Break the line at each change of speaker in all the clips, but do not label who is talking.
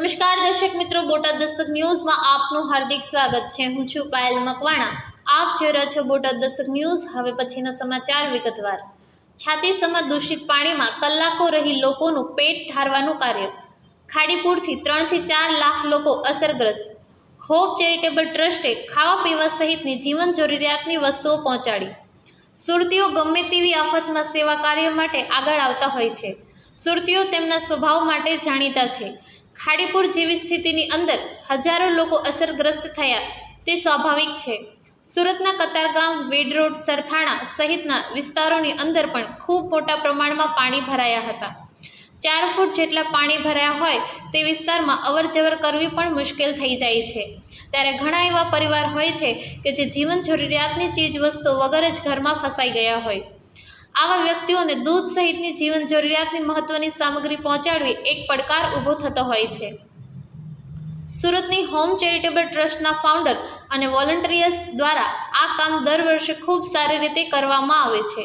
નમસ્કાર, દર્શક મિત્રો. બોટાદ દસ્તક ન્યૂઝમાં આપનું હાર્દિક સ્વાગત છે. હું છું પાયલ મકવાણા. આપ જોઈ રહ્યા છો બોટાદ દસ્તક ન્યૂઝ. હવે પછીના સમાચાર વિગતવાર. છાતીસમાં દૂષિત પાણીમાં કલાકો રહી લોકોનું પેટ ઠારવાનું કાર્ય. ખાડીપુરથી ત્રણથી ચાર લાખ લોકો અસરગ્રસ્ત. હોપ ચેરિટેબલ ટ્રસ્ટે ખાવા પીવા સહિતની જીવન જરૂરિયાતની વસ્તુઓ પહોંચાડી. સુરતીઓ ગમે તેવી આફતમાં સેવા કાર્ય માટે આગળ આવતા હોય છે. સુરતીઓ તેમના સ્વભાવ માટે જાણીતા છે. ખાડીપુર જેવી સ્થિતિની અંદર હજારો લોકો અસરગ્રસ્ત થયા. તે સ્વાભાવિક છે. સુરતના કતારગામ, વેડ રોડ, સરથાણા સહિતના વિસ્તારોની અંદર પણ ખૂબ મોટા પ્રમાણમાં પાણી ભરાયા હતા. ચાર ફૂટ જેટલા પાણી ભરાયા હોય તે વિસ્તારમાં અવરજવર કરવી પણ મુશ્કેલ થઈ જાય છે. ત્યારે ઘણા એવા પરિવાર હોય છે કે જે જીવન જરૂરિયાતની ચીજ વસ્તુ વગર જ ઘરમાં ફસાઈ ગયા હોય. આવા વ્યક્તિઓને દૂધ સહિતની જીવન જરૂરિયાતની મહત્ત્વની સામગ્રી પહોંચાડવી એક પડકાર ઊભો થતો હોય છે. સુરતની હોમ ચેરિટેબલ ટ્રસ્ટના ફાઉન્ડર અને વોલન્ટિયર્સ દ્વારા આ કામ દર વર્ષે ખૂબ સારી રીતે કરવામાં આવે છે.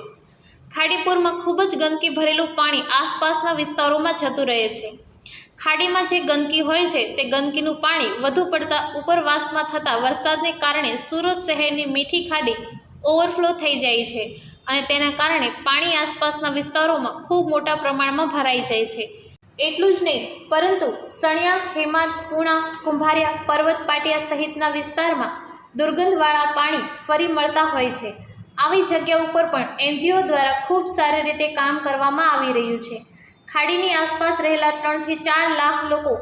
ખાડીપુરમાં ખૂબ જ ગંદકી ભરેલું પાણી આસપાસના વિસ્તારોમાં જતું રહે છે. ખાડીમાં જે ગંદકી હોય છે તે ગંદકીનું પાણી વધુ પડતા ઉપરવાસમાં થતા વરસાદને કારણે સુરત શહેરની મીઠી ખાડી ઓવરફ્લો થઈ જાય છે. અને તેના કારણે પાણી આસપાસના વિસ્તારોમાં ખૂબ મોટા પ્રમાણમાં ભરાઈ જાય છે. એટલું જ નહીં, પરંતુ સણિયા હેમાત પૂણા, કુંભારિયા, પર્વત પાટિયા સહિતના વિસ્તારમાં દુર્ગંધવાળા પાણી ફરી મળતા હોય છે. આવી જગ્યા ઉપર પણ એનજીઓ દ્વારા ખૂબ સારી રીતે કામ કરવામાં આવી રહ્યું છે. ખાડીની આસપાસ રહેલા ત્રણથી ચાર લાખ લોકો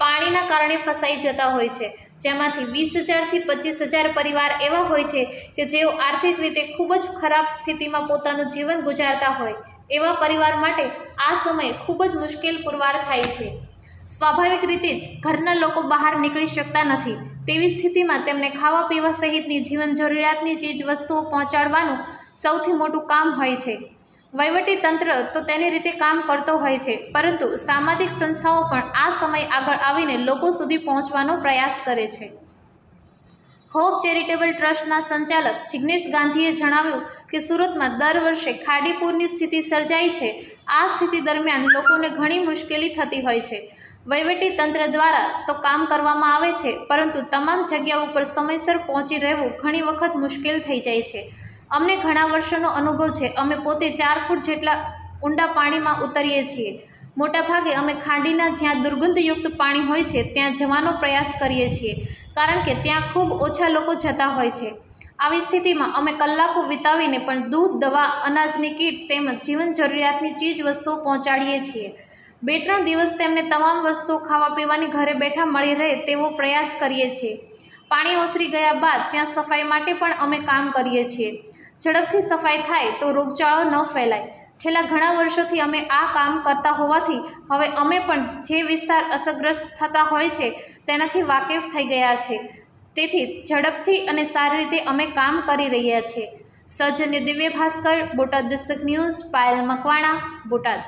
પાણીના કારણે ફસાઈ જતા હોય છે. જેમાંથી વીસ હજારથી પચીસ હજાર પરિવાર એવા હોય છે કે જેઓ આર્થિક રીતે ખૂબ જ ખરાબ સ્થિતિમાં પોતાનું જીવન ગુજારતા હોય, એવા પરિવાર માટે આ સમય ખૂબ જ મુશ્કેલ પુરવાર થાય છે. સ્વાભાવિક રીતે જ ઘરના લોકો બહાર નીકળી શકતા નથી. તેવી સ્થિતિમાં તેમને ખાવા પીવા સહિતની જીવન જરૂરિયાતની ચીજ વસ્તુઓ પહોંચાડવાનું સૌથી મોટું કામ હોય છે. વહીવટી તંત્ર તો તેની રીતે કામ કરતો હોય છે, પરંતુ સામાજિક સંસ્થાઓ પણ આ સમય આગળ આવીને લોકો સુધી પહોંચવાનો પ્રયાસ કરે છે. હોપ ચેરિટેબલ ટ્રસ્ટના સંચાલક જિગ્નેશ ગાંધીએ જણાવ્યું કે સુરતમાં દર વર્ષે ખાડીપુરની સ્થિતિ સર્જાય છે. આ સ્થિતિ દરમિયાન લોકોને ઘણી મુશ્કેલી થતી હોય છે. વહીવટી તંત્ર દ્વારા તો કામ કરવામાં આવે છે, પરંતુ તમામ જગ્યા ઉપર સમયસર પહોંચી રહેવું ઘણી વખત મુશ્કેલ થઈ જાય છે. અમને ઘણા વર્ષોનો અનુભવ છે. અમે પોતે ચાર ફૂટ જેટલા ઊંડા પાણીમાં ઉતરીએ છીએ. મોટાભાગે અમે ખાંડીના જ્યાં દુર્ગંધયુક્ત પાણી હોય છે, ત્યાં જવાનો પ્રયાસ કરીએ છીએ, કારણ કે ત્યાં ખૂબ ઓછા લોકો જતા હોય છે. આવી સ્થિતિમાં અમે કલાકો વિતાવીને પણ દૂધ, દવા, અનાજની કીટ તેમજ જીવન જરૂરિયાતની ચીજ વસ્તુઓ પહોંચાડીએ છીએ. બે ત્રણ દિવસ તેમને તમામ વસ્તુઓ ખાવા પીવાની ઘરે બેઠા મળી રહે તેવો પ્રયાસ કરીએ છીએ. પાણી ઓસરી ગયા બાદ ત્યાં સફાઈ માટે પણ અમે કામ કરીએ છીએ. ઝડપથી સફાઈ થાય તો રોગચાળો ન ફેલાય. છેલ્લા ઘણા વર્ષોથી અમે આ કામ કરતા હોવાથી હવે અમે પણ જે વિસ્તાર અસરગ્રસ્ત થતા હોય છે તેનાથી વાકેફ થઈ ગયા છે. તેથી ઝડપથી અને સારી રીતે અમે કામ કરી રહ્યા છીએ. સૌજન્ય દિવ્ય ભાસ્કર, બોટાદ દસ્તક ન્યૂઝ, પાયલ મકવાણા, બોટાદ.